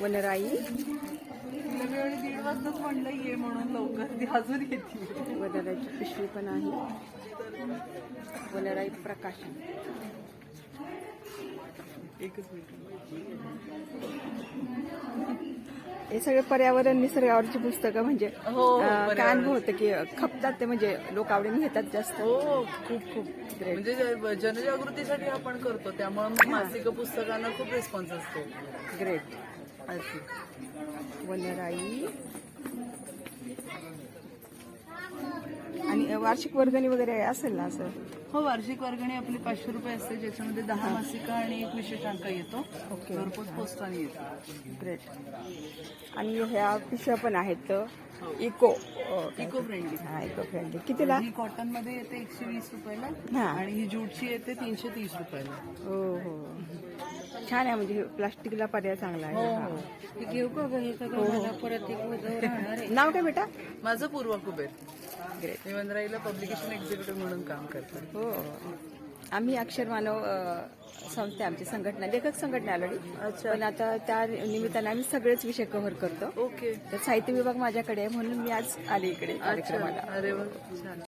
वनराई. वेळी दीड वाजताच म्हणलं ये म्हणून लवकर ती अजून येते. वनराईची पिशवी पण आहे. वनराई प्रकाशन. एकच मिनिट. हे सगळे पर्यावरण निसर्गावरची पुस्तकं म्हणजे हो, काय. अनुभव होतं की खपतात ते म्हणजे लोक आवडीने घेतात जास्त. हो खूप खूप. म्हणजे जनजागृतीसाठी आपण करतो त्यामुळे मासिक पुस्तकांना खूप रिस्पॉन्स असतो. ग्रेट. वनराई. आणि वार्षिक वर्गणी वगैरे असेल ना असं? हो वार्षिक वर्गणी आपली पाचशे रुपये असते ज्याच्यामध्ये दहा मासिकं आणि एक विशेषांक येतो. ओके. घरपोच पोस्टाने येतो. ग्रेट आणि ह्या पिशव्या पण आहेत इको इको फ्रेंडली. हा इको फ्रेंडली. कितीला? ही कॉटनमध्ये येते एकशे वीस रुपयाला हा. आणि ही ज्यूटची येते तीनशे तीस रुपयाला. हो हो. छान आहे म्हणजे हे प्लास्टिकला पर्याय चांगला हो आहे हो. घेऊ का परत एक नाव काय बेटा? माझं पूर्व कुबेर. ग्रेट. मी पब्लिकेशन एक्झिक्युटिव्ह म्हणून काम करते हो. आम्ही अक्षर मानव अ, संस्था आमची संघटना लेखक संघटना ऑलरेडी अच्छा. पण आता त्या निमित्ताने आम्ही सगळेच विषय कव्हर करतो. ओके. तर साहित्य विभाग माझ्याकडे आहे म्हणून मी आज आले इकडे अच्छा. कार्यक्रमाला. अरे वा छान.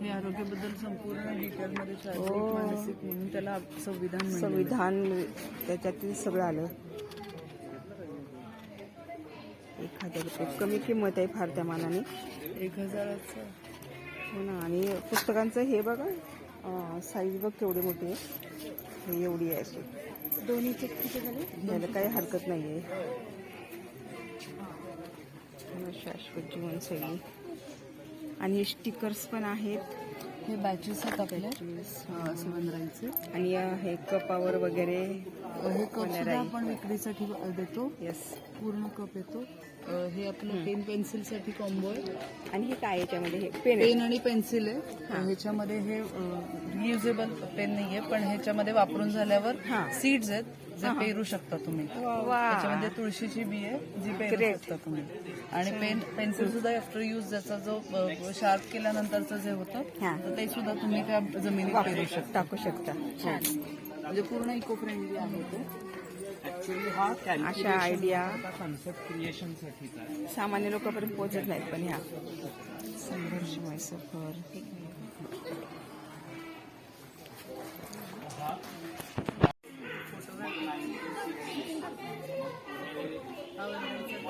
हे आरोग्याबद्दल संपूर्ण डिटेलमध्ये मानसिक म्हणून त्याला संविधान. संविधान त्याच्यातील सगळं आलं. एक हजार रुपये. कमी किंमत आहे फार त्या मानाने. एक हजाराचं. हो ना आणि पुस्तकांचं हे बघा साईज बघ केवढी मोठी आहे हे एवढी आहे अशी. दोन्हीचे किती झाले? काही हरकत नाही आहे शाश्वत जीवनशैली आणि हे स्टिकर्स पण आहेत. हे बॅचेस आहेत आपल्या असं वंदराईचे आणि अ, हे कपावर वगैरे हे कप सुद्धा आपण विक्रीसाठी देतो. येस पूर्ण कप येतो. अ, हे आपलं पेन पेन्सिलसाठी कॉम्बो आहे. आणि हे काय याच्यामध्ये? हे पेन आहे. पेन आणि पेन्सिल आहे. ह्याच्यामध्ये हे रियुजेबल पेन नाहीये पण ह्याच्यामध्ये वापरून झाल्यावर हा. सीड्स आहेत. जे पेरू शकता तुम्ही. त्याच्यामध्ये तुळशीची बी आहे जी पेरू. शकता तुम्ही. आणि पेन पेन्सिल सुद्धा आफ्टर यूज ज्याचा जो शार्प केल्यानंतरचं जे होतं हा. तर ते सुद्धा तुम्ही त्या जमिनीत पेरू शकता टाकू शकता. म्हणजे पूर्ण इको फ्रेंडली आहे ते. हा अशा आयडिया कॉन्सेप्ट आहे. सामान्य लोकांपर्यंत पोहोचत नाहीत पण ह्या. संघर्षमय सफर